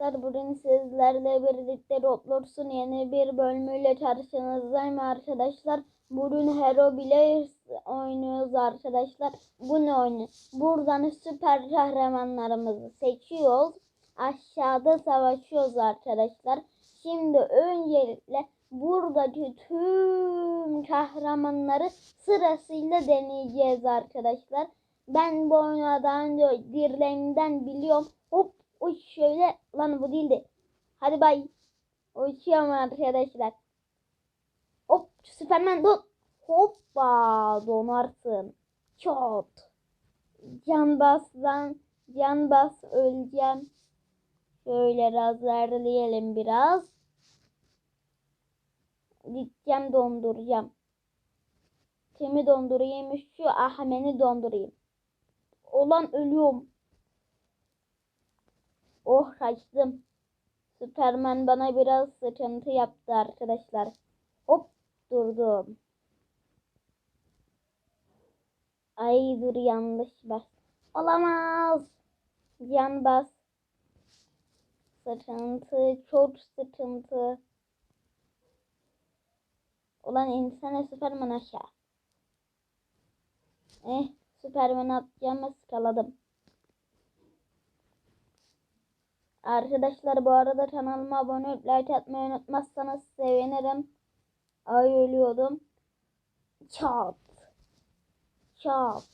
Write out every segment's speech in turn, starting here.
Arkadaşlar bugün sizlerle birlikte Roblox'un yeni bir bölümüyle karşınızdayım arkadaşlar. Bugün Hero Blaze oynuyoruz arkadaşlar. Bu ne oyunu? Buradan süper kahramanlarımızı seçiyoruz. Aşağıda savaşıyoruz arkadaşlar. Şimdi öncelikle buradaki tüm kahramanları sırasıyla deneyeceğiz arkadaşlar. Ben bu oyunu daha önce dirlerinden biliyorum. Hop uç şöyle lan bu değildi. Hadi bay. Uçuyorum arkadaşlar. Hop Süpermen dur. Hoppa donarsın. Çot. Can bas lan. Can bas öleceğim. Şöyle razerleyelim biraz. Gideceğim donduracağım. Kimi dondurayım? Şu Ahmet'i dondurayım. Olan ölüyorum. Oh kaçtım. Süperman bana biraz sıkıntı yaptı arkadaşlar. Hop durdum. Ay dur yanlış bas. Olamaz. Yan bas. Sıkıntı çok sıkıntı. Ulan insana Süperman aşağı. Eh Süperman atacağımı skaladım. Arkadaşlar bu arada kanalıma abone olup like atmayı unutmazsanız sevinirim. Ay ölüyordum. Çat. Çat.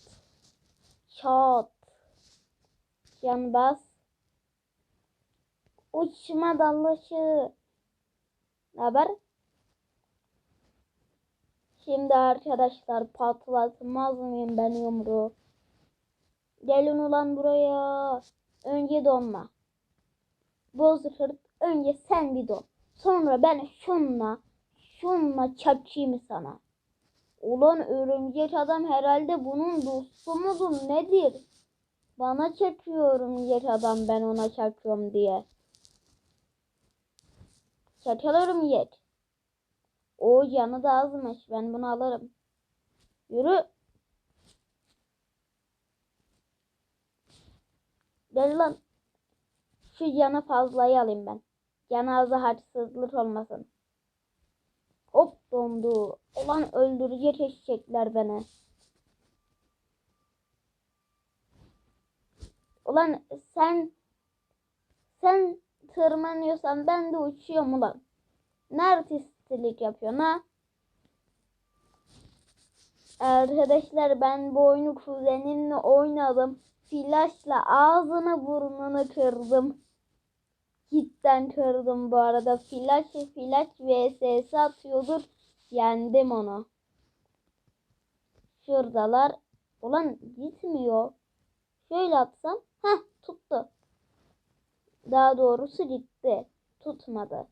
Çat. Can bas. Uçma dalışı. Ne haber? Şimdi arkadaşlar patlatmaz mıyım ben yumruğu? Gelin ulan buraya. Önce donma. Bozkurt önce sen bir don. Sonra ben şunla şunla çarpayım sana. Ulan örümcek adam herhalde bunun dostu mudur nedir? Bana çekiyor örümcek adam ben ona çarpıyorum diye. Çatal örümcek. O canı da azmış. Ben bunu alırım. Yürü. Gel lan. Şu canı fazlayı alayım ben. Cenaze haksızlık olmasın. Hop dondu. Ulan öldürecek eşecekler beni. Ulan sen sen tırmanıyorsan ben de uçuyorum ulan. Ne artistlik yapıyorsun ha? Arkadaşlar ben bu oyunu kuzenimle oynadım. Flaşla ağzını burnunu kırdım. Cidden kırdım bu arada. Flash flash vs atıyordur. Yendim onu. Şuradalar. Ulan gitmiyor. Şöyle atsam. Heh tuttu. Daha doğrusu gitti. Tutmadı.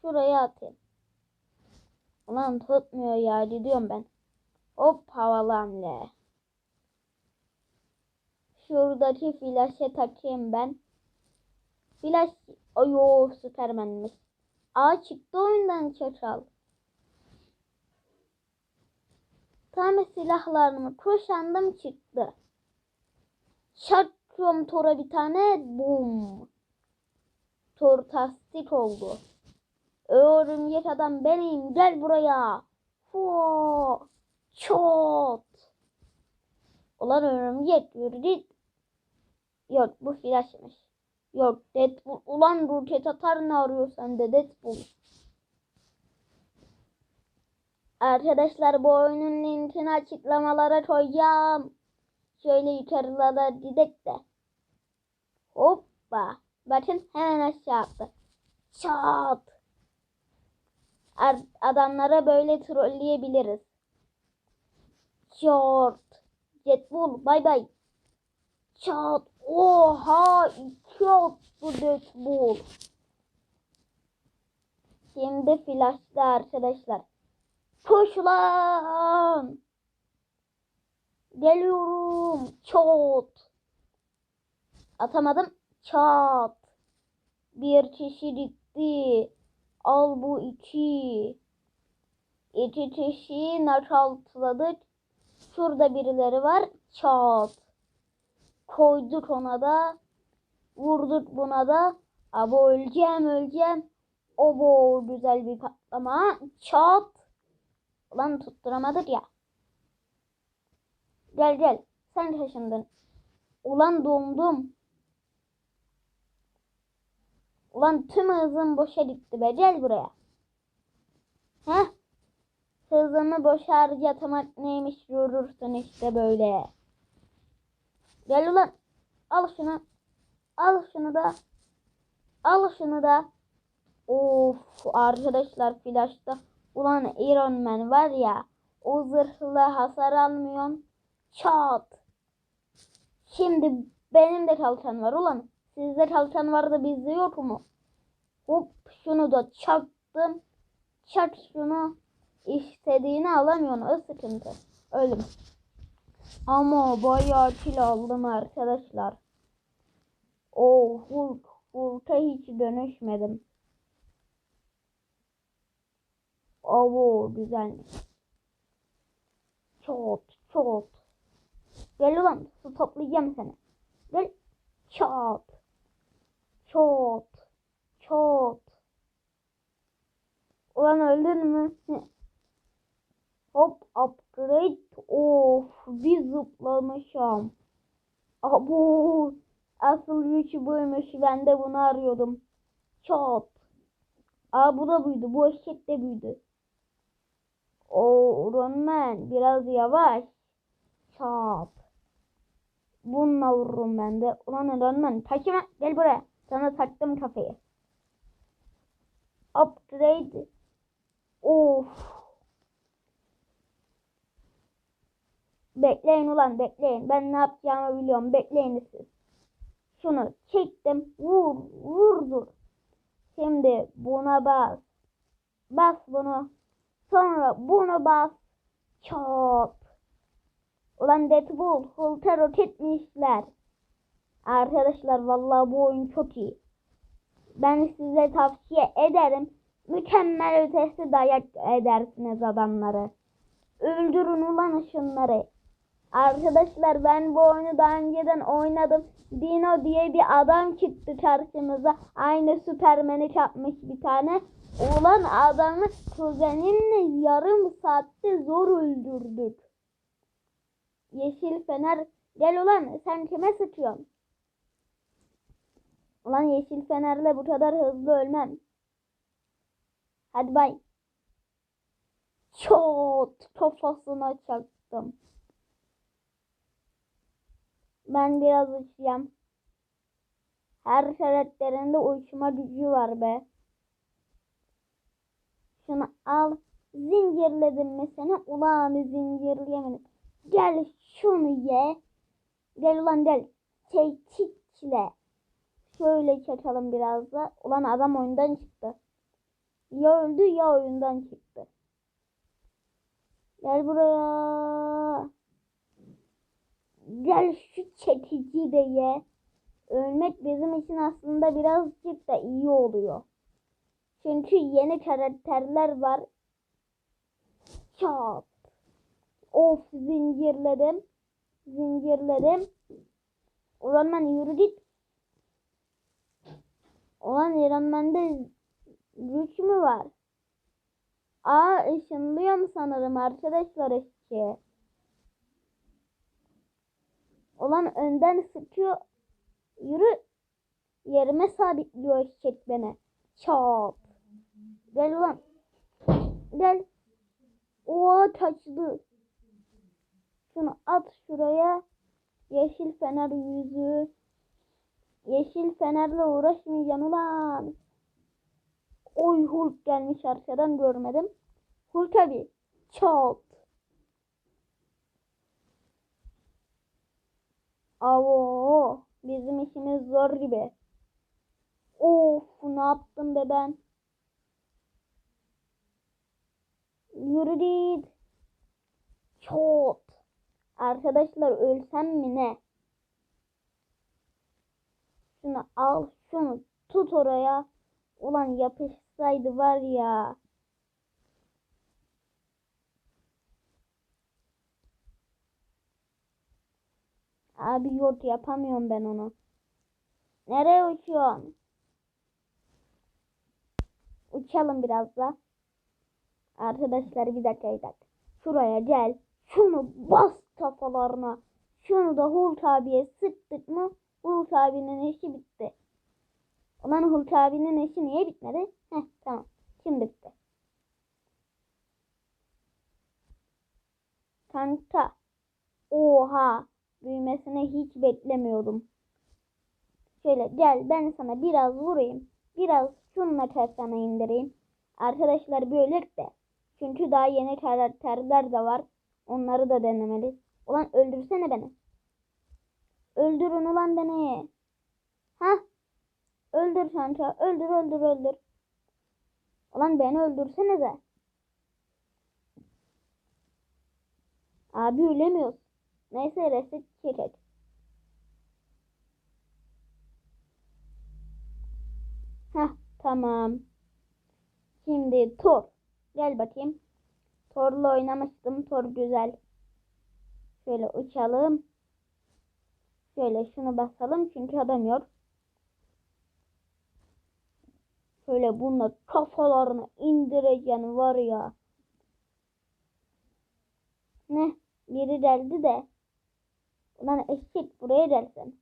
Şuraya atayım. Ulan tutmuyor ya gidiyorum ben. Hop havalı hamle. Şuradaki flaşe takayım ben. Flash ayo süpermenmiş. Aa çıktı oyundan çaçal. Tam silahlarımı kuşandım çıktı. Çakıyorum tora bir tane bum. Tor tasdik oldu. Örümcek adam benim gel buraya. Foo. Çot. Ulan örümcek yürü git. Yok bu flashmış. Yok Deadpool. Ulan roket atar ne arıyor sende Deadpool. Arkadaşlar bu oyunun linkini açıklamalara koyacağım. Şöyle yukarılara gidek de. Hoppa. Bakın hemen aşağı attı. Çat. Ar- adamlara böyle trolleyebiliriz. Short. Jetbull bay bay. Çat. Oha iki attı Deadpool. Şimdi flash'ta arkadaşlar. Koş lan. Geliyorum. Çat. Atamadım. Çat. Bir kişi gitti. Al bu iki. İki kişiyi nakavtladık. Şurada birileri var. Çat. Koyduk ona da. Vurduk buna da. Abo öleceğim öleceğim. Obo güzel bir patlama. Çat. Ulan tutturamadık ya. Gel gel. Sen taşındın. Ulan dondum. Ulan tüm hızım boşa gitti be. Gel buraya. Heh. Hızımı boşa harcatmak neymiş görürsün işte böyle. Gel ulan. Al şunu. Al şunu da. Al şunu da. Of arkadaşlar flashta. Ulan Iron Man var ya. O zırhla hasar almıyorum. Çat. Şimdi benim de kalkan var ulan. Sizde kalkan var da bizde yok mu? Hop şunu da çaktım. Çak şunu. İstediğini alamıyorsun. O sıkıntı. Ölüm. Ama bayağı kill aldım arkadaşlar. O Hulk. Hulk'a hiç dönüşmedim. Oo güzelmiş. Çok çok. Gel ulan su toplayacağım seni. Gel. Çat. Çat. Çat. Ulan öldün mü? Hop upgrade. Of bir zıplamışım. Abo. Asıl güç buymuş. Ben de bunu arıyordum. Çat. Aa bu da buydu. Bu eşek de büyüdü. O Man biraz yavaş. Çat. Bununla vururum ben de. Ulan Iron taşıma gel buraya. Sana taktım kafayı. Upgrade. Of. Bekleyin ulan bekleyin. Ben ne yapacağımı biliyorum. Bekleyin siz. Şunu çektim. Vur. Vurdur. Şimdi buna bas. Bas bunu. Sonra bunu bas. Çop. Ulan Deadpool Hulk'a roketmişler. Arkadaşlar vallahi bu oyun çok iyi. Ben size tavsiye ederim. Mükemmel ötesi dayak edersiniz adamları. Öldürün ulan şunları. Arkadaşlar ben bu oyunu daha önceden oynadım. Dino diye bir adam çıktı karşımıza. Aynı Süpermen'i çarpmış bir tane. Ulan adamı kuzenimle yarım saatte zor öldürdük. Yeşil fener. Gel ulan sen kime sıkıyorsun? Ulan yeşil fenerle bu kadar hızlı ölmem. Hadi bay. Çok kafasına çaktım. Ben biraz uçacağım. Her karakterinde uçma gücü var be. Şunu al. Zincirledim mi seni? Ulan zincirleyemedim. Gel şunu ye. Gel ulan gel. Çekikle. Şöyle çakalım biraz da. Ulan adam oyundan çıktı. Ya öldü ya oyundan çıktı. Gel buraya. Gel şu çekici de ye. Ölmek bizim için aslında birazcık da iyi oluyor. Çünkü yeni karakterler var. Çat. Of zincirledim. Zincirledim. Ulan ben yürü git. Ulan İranmen'de güç mü var? Aa ışınlıyorum sanırım arkadaşlar eşeğe. Ulan önden sıkıyor. Yürü. Yerime sabitliyor eşek beni. Çat. Gel ulan. Gel. Oha kaçtı. Şunu at şuraya. Yeşil fener yüzü. Yeşil fenerle uğraşmayacağım ulan. Oy Hulk gelmiş arkadan görmedim. Hulk abi. Çat. Avo. Bizim işimiz zor gibi. Of ne yaptım be ben. Yürü git. Çok. Arkadaşlar ölsem mi ne? Şunu al şunu tut oraya. Ulan yapışsaydı var ya. Abi yok yapamıyorum ben onu. Nereye uçuyorsun? Uçalım biraz da. Arkadaşlar bir dakika bir dakika. Şuraya gel. Şunu bas kafalarına. Şunu da Hulk abiye sıktık mı Hulk abinin işi bitti. Ulan Hulk abinin işi niye bitmedi? Heh tamam. Şimdi bitti. Kanka. Oha. Büyümesini hiç beklemiyordum. Şöyle gel ben sana biraz vurayım. Biraz şunla kafana indireyim. Arkadaşlar böyle de. Çünkü daha yeni karakterler de var. Onları da denemeliyiz. Ulan öldürsene beni. Öldürün ulan beni. Ha? Öldür kanka. Öldür öldür öldür. Ulan beni öldürsenize. Abi ölemiyoruz. Neyse reset çekek. Heh tamam. Şimdi Thor. Gel bakayım. Thor'la oynamıştım. Thor güzel. Şöyle uçalım. Şöyle şunu basalım çünkü adam yok. Şöyle bununla kafalarını indireceğim var ya. Ne? Biri geldi de. Ulan eşek buraya gelsin.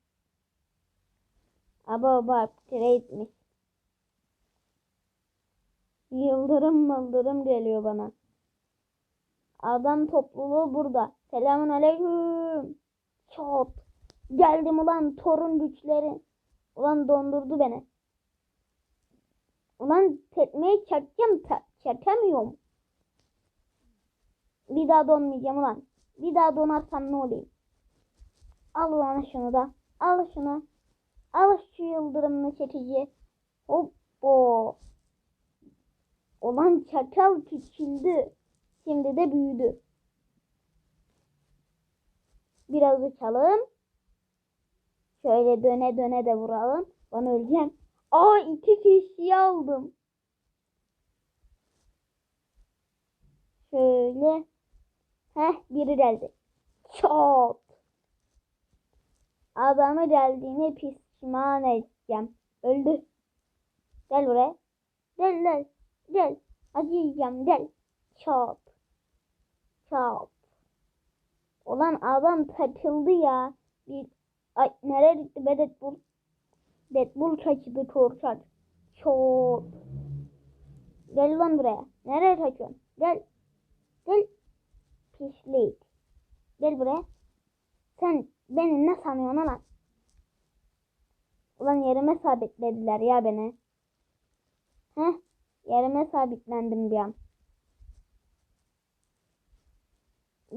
Aba bak trade'miş. Yıldırım mıldırım geliyor bana. Adam topluluğu burada. Selamun aleyküm. Çat. Geldim ulan torun güçleri. Ulan dondurdu beni. Ulan tekmeyi çakacağım. Çakamıyorum. Bir daha donmayacağım ulan. Bir daha donarsam ne olayım? Al ulan şunu da. Al şunu. Al şu yıldırımlı çekici. Hoppo. Olan çakal küçüldü. Şimdi de büyüdü. Biraz uçalım. Şöyle döne döne de vuralım. Ben öleceğim. Aa iki kişiyi aldım. Şöyle. Heh biri geldi. Çok. Adamı geldiğine pişman edeceğim. Öldü. Gel buraya. Gel gel. Gel. Acıyacağım gel. Çok. Çok. Ulan adam takıldı ya. Bir Ay nereye gitti be Deadpool? Deadpool kaçtı korkak. Çok. Gel lan buraya. Nereye kaçıyorsun? Gel. Gel. Pislik. Gel buraya. Sen beni ne sanıyorsun lan? Ulan yerime sabitlediler ya beni. Heh. Yerime sabitlendim bir an.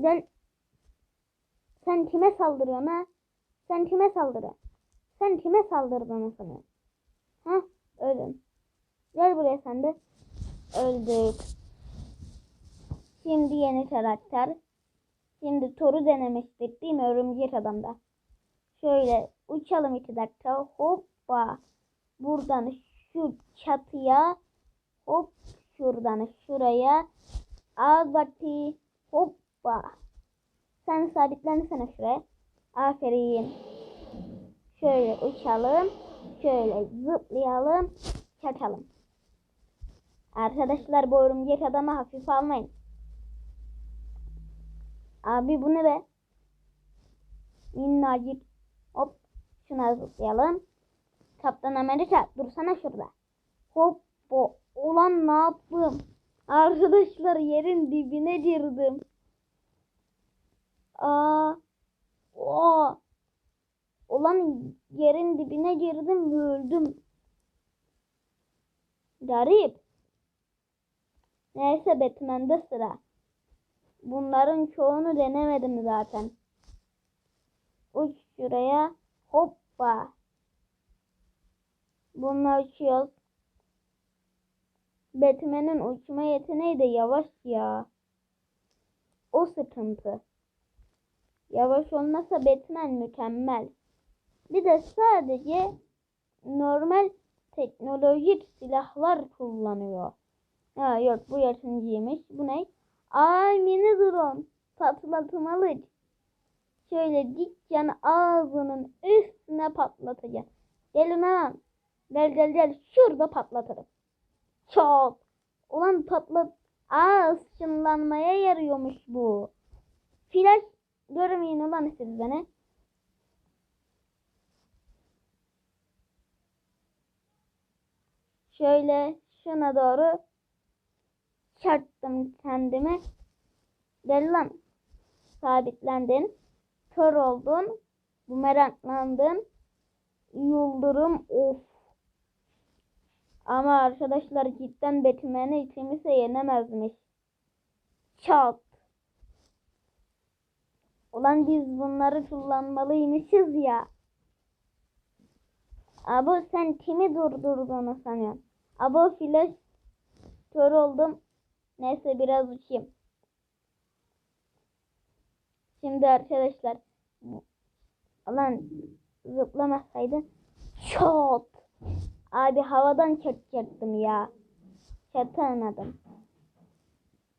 Gel. Sen kime saldırıyorsun ha? Sen kime saldırıyorsun? Sen kime saldırdığını sanıyorsun? Ha? Öldün. Gel buraya sen de. Öldük. Şimdi yeni karakter. Şimdi Thor'u denemiştik değil mi örümcek adamda? Şöyle uçalım iki dakika. Hoppa. Buradan şu çatıya. Hop. Şuradan şuraya. Azati. Hoppa. Sen sabitlensene şuraya. Aferin. Şöyle uçalım. Şöyle zıplayalım. Çakalım. Arkadaşlar bu örümcek adamı hafif almayın. Abi bu ne be? Minnacık. Hop. Şuna zıplayalım. Kaptan Amerika dursana şurada. Hop. Bo. Ulan ne yaptım? Arkadaşlar yerin dibine girdim. Aa. Oo. Ulan yerin dibine girdim ve öldüm. Garip. Neyse Batman'de sıra. Bunların çoğunu denemedim zaten. Uç şuraya. Hoppa. Bununla uçuyoruz. Batman'in uçma yeteneği de yavaş ya. O sıkıntı. Yavaş olmasa Batman mükemmel. Bir de sadece normal teknolojik silahlar kullanıyor. Ha yok bu yaşıncıymış. Bu ne? Ay mini drone. Patlatmalık. Şöyle dikcan ağzının üstüne patlatacağım. Gelin hemen. Gel gel gel. Şurada patlatırım. Çok. Ulan patlat. Aa ışınlanmaya yarıyormuş bu. Flash görmeyin ulan siz beni. Şöyle şuna doğru çarptım kendimi. Gel lan. Sabitlendin. Kör oldun. Bumeranglandın. Yıldırım of. Ama arkadaşlar cidden Batman'i kimse yenemezmiş. Çat. Ulan biz bunları kullanmalıymışız ya. Abo sen kimi durdurduğunu sanıyorsun? Abo flash kör oldum. Neyse biraz uçayım. Şimdi arkadaşlar Ulan zıplamasaydı çok Abi havadan çakacaktım ya. Çatamadım.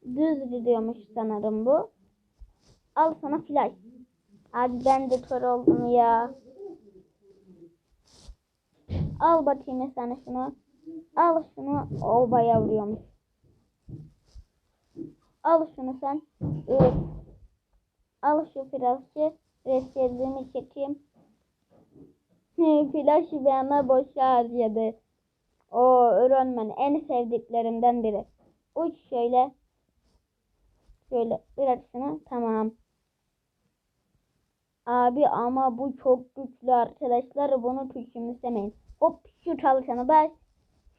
Düz gidiyormuş sanırım bu. Al sana flash. Abi ben de kör oldum ya. Al bakayım sana şunu. Al şunu. O bayağı vuruyormuş. Al şunu sen. Evet. Al şu flash'ı. Resetlerimi çekeyim. Flash bana boşa harcadı. O öğrenmen en sevdiklerimden biri. Uç şöyle. Şöyle biraz şunu. Tamam. Abi ama bu çok güçlü arkadaşlar. Bunu küçümsemeyin. Hop şu çalışanı bas.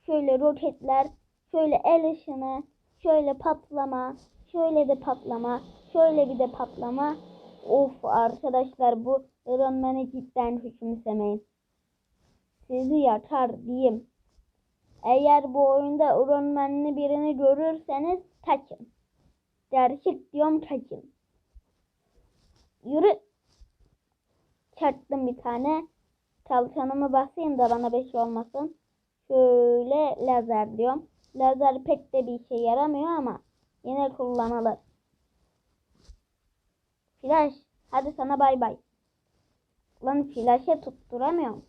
Şöyle roketler. Şöyle el ışını. Şöyle patlama. Şöyle de patlama. Şöyle bir de patlama. Of arkadaşlar bu Iron Man'i cidden küçümsemeyin. Sizi yakar diyeyim. Eğer bu oyunda Iron Man'li birini görürseniz kaçın. Gerçek diyorum kaçın. Yürü. Çarptım bir tane. Kalkanımı basayım da bana beş olmasın. Şöyle lazer diyorum. Lazer pek de bir işe yaramıyor ama yine kullanılır. Flash. Hadi sana bay bay. Lan flash'e tutturamıyorum.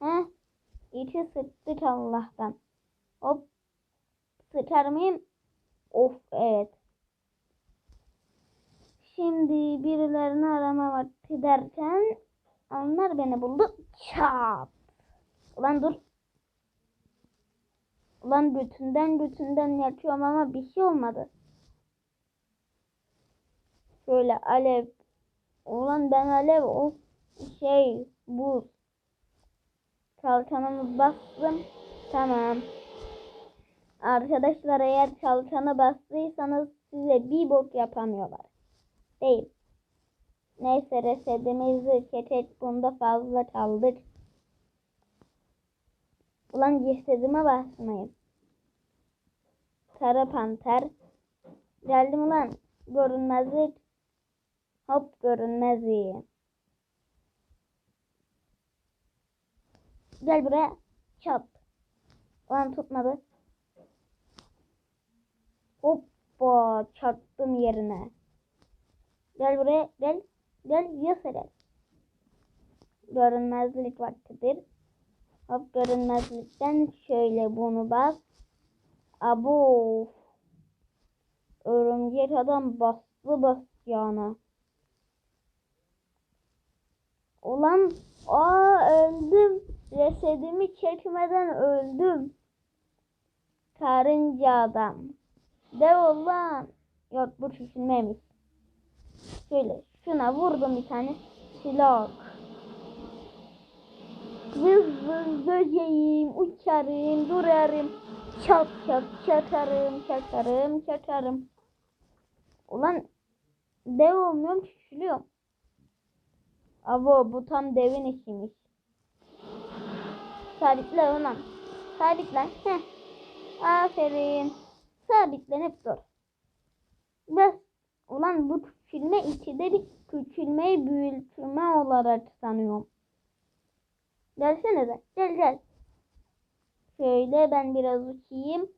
Heh. İçi sıçtık Allah'tan. Hop. Sıçar mıyım? Of evet. Şimdi birilerini arama vakti derken onlar beni buldu. Çap. Ulan dur. Ulan bütünden bütünden yatıyorum ama bir şey olmadı. Şöyle alev. Ulan ben alev o şey buz. Kalkanımı bastım. Tamam. Arkadaşlar eğer kalkanı bastıysanız size bir bok yapamıyorlar. Değil. Neyse resetimizi çekek bunda fazla kaldık. Ulan cesedime basmayın. Kara panter. Geldim ulan. Görünmezlik. Hop görünmezliği. Gel buraya. Çat. Ulan tutmadı. Hoppa çarptım yerine. Gel buraya gel. Gel yasere. Görünmezlik vaktidir. Hop görünmezlikten şöyle bunu bas. Abo. Örümcek adam bastı basacağına. Ulan aa öldüm. Resedimi çekmeden öldüm. Karınca adam. Dev ulan. Yok bu düşünmemiş. Şöyle şuna vurdum bir tane silah. Vız vız uçarım, durarım. Çat çat çatarım, çatarım, çatarım. Ulan dev olmuyorum, küçülüyorum. Abo bu tam devin işiymiş. Sabitle ulan. Sabitlen. Heh. Aferin. Sabitlenip dur. Bas. Ulan bu küçülme içinde bir küçülmeyi büyütme olarak sanıyorum. Gelsene de. Gel gel. Şöyle ben biraz uçayım.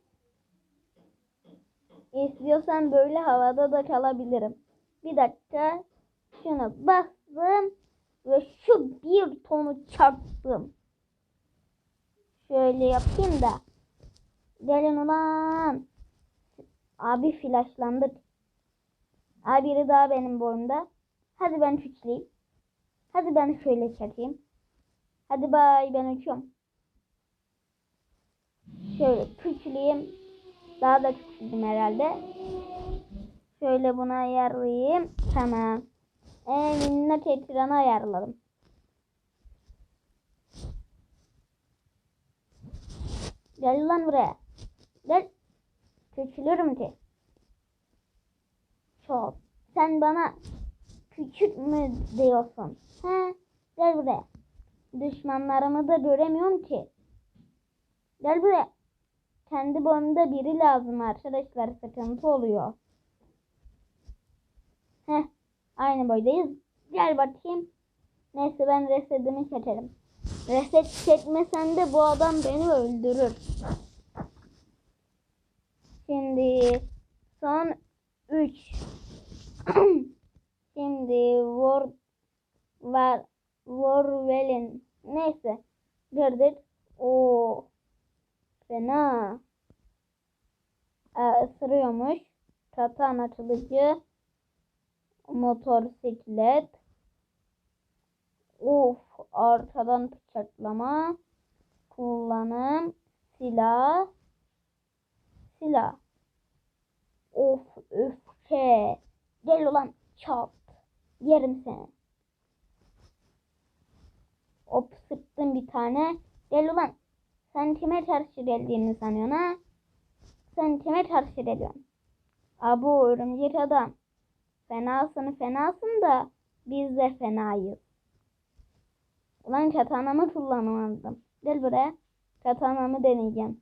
İstiyorsan böyle havada da kalabilirim. Bir dakika. Şunu bastım. Ve şu bir tonu çarptım. Şöyle yapayım da. Gelin ulan. Abi flaşlandık. Abi biri daha benim boyumda. Hadi ben küçüleyim. Hadi ben şöyle çekeyim. Hadi bay ben uçuyorum. Şöyle küçüleyim. Daha da küçüldüm herhalde. Şöyle bunu ayarlayayım. Tamam. En minnak ekranı ayarladım. Gel lan buraya. Gel. Küçülürüm ki. Çok. Sen bana küçük mü diyorsun? He? Gel buraya. Düşmanlarımı da göremiyorum ki. Gel buraya. Kendi boyumda biri lazım arkadaşlar. Sıkıntı oluyor. Heh. Aynı boydayız. Gel bakayım. Neyse ben resetimi çekerim. Reset çekmesen de bu adam beni öldürür. Şimdi son 3. Şimdi War var Warwell'in neyse gördük. O fena ee, ısırıyormuş. Katan açılıcı motosiklet Uf arkadan bıçaklama kullanım silah silah of öfke gel ulan çat yerim seni. Hop sıktım bir tane gel ulan sen kime karşı geldiğini sanıyorsun ha? Sen kime karşı geliyorsun Abu örümcek adam fenasın fenasın da biz de fenayız Ulan katanamı kullanamadım. Gel buraya. Katanamı deneyeceğim.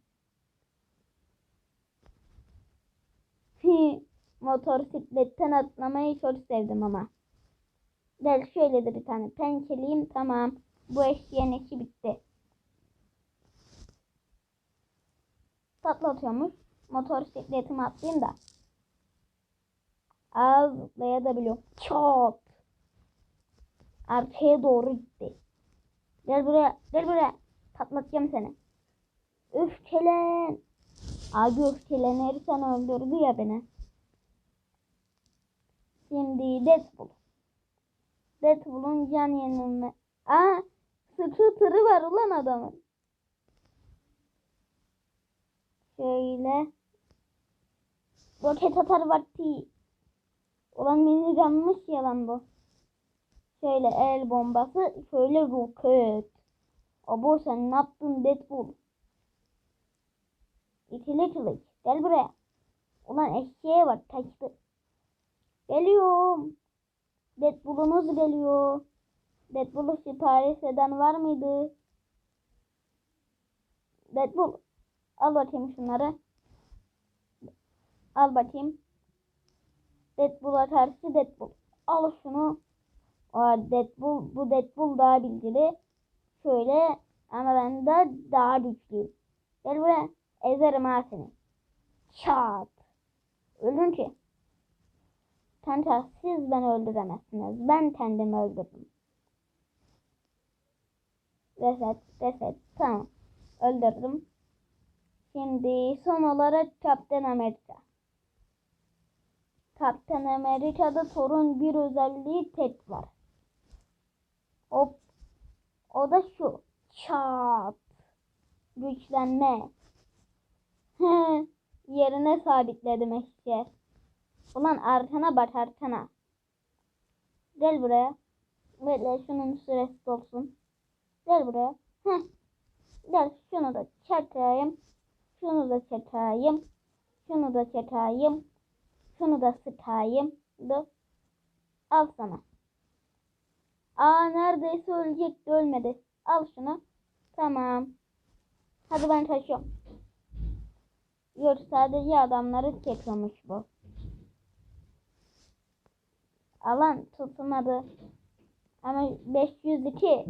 Motosikletten atlamayı çok sevdim ama. Gel şöyle de bir tane pençeleyeyim. Tamam. Bu eşeğin işi bitti. Patlatıyormuş. Motosikletimi atlayayım da. Az zıplayabiliyor. Çok. Arkaya doğru gitti. Gel buraya. Gel buraya. Patlatacağım seni. Öfkelen. Abi öfkelenirsen öldürdü ya beni. Şimdi Deadpool. Deadpool'un can yenilme. Aa, scooter'ı var ulan adamın. Şöyle. Roket atar vakti. Ulan minigunmuş yalan bu. Şöyle el bombası. Şöyle roket. Abo sen ne yaptın Deadpool? İkili kılıç. Gel buraya. Ulan eşeğe bak kaçtı. Geliyorum. Deadpool'unuz geliyor. Deadpool'u sipariş eden var mıydı? Deadpool. Al bakayım şunları. Al bakayım. Deadpool'a karşı Deadpool. Al şunu. O Deadpool, bu Deadpool daha bilgili. Şöyle ama ben de daha güçlüyüm. Gel buraya. Ezerim ha seni. Çat. Öldün ki. Kanka siz beni öldüremezsiniz. Ben kendimi öldürdüm. Reset, reset. Tamam. Öldürdüm. Şimdi son olarak Kaptan Amerika. Kaptan Amerika'da Thor'un bir özelliği tek var. Hop. O da şu. Çat. Güçlenme. Yerine sabitledim eşeği. Ulan arkana bak arkana. Gel buraya. Bekle şunun süresi dolsun. Gel buraya. Heh. Gel şunu da çekeyim. Şunu da çekeyim. Şunu da çekeyim. Şunu da sıkayım. Dur. Al sana. Aa neredeyse ölecekti ölmedi. Al şunu. Tamam. Hadi ben taşıyorum. Yok sadece adamları çekiyormuş bu. Alan tutmadı. Ama 502.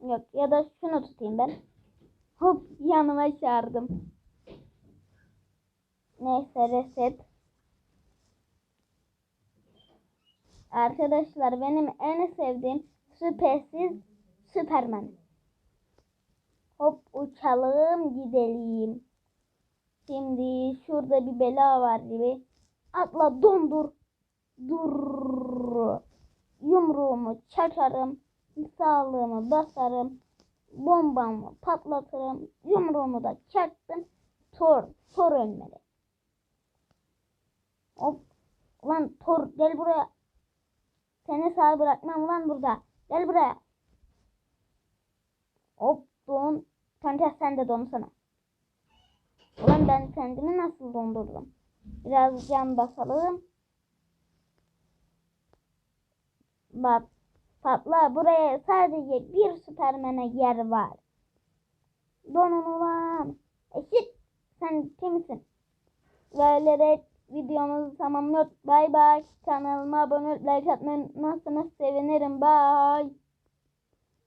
Yok ya da şunu tutayım ben. Hop yanıma çağırdım. Neyse reset. Arkadaşlar benim en sevdiğim süpersiz Süperman. Hop uçalım gidelim. Şimdi şurada bir bela var gibi. Atla dondur. Dur. Yumruğumu çakarım. Sağlığımı basarım. Bombamı patlatırım. Yumruğumu da çaktım. Thor. Thor ölmeli. Hop. Ulan Thor gel buraya. Seni sağ bırakmam ulan burada. Gel buraya. Hop don. Kanka sen de donsana. Ulan ben kendimi nasıl dondurdum? Biraz can basalım. Bak patla buraya sadece bir süpermene yer var. Donun ulan. Eşit. Sen kimsin? Böylece videomuzu tamamlıyoruz. Bay bay. Kanalıma abone olup like atmayı unutmazsanız sevinirim. Bye.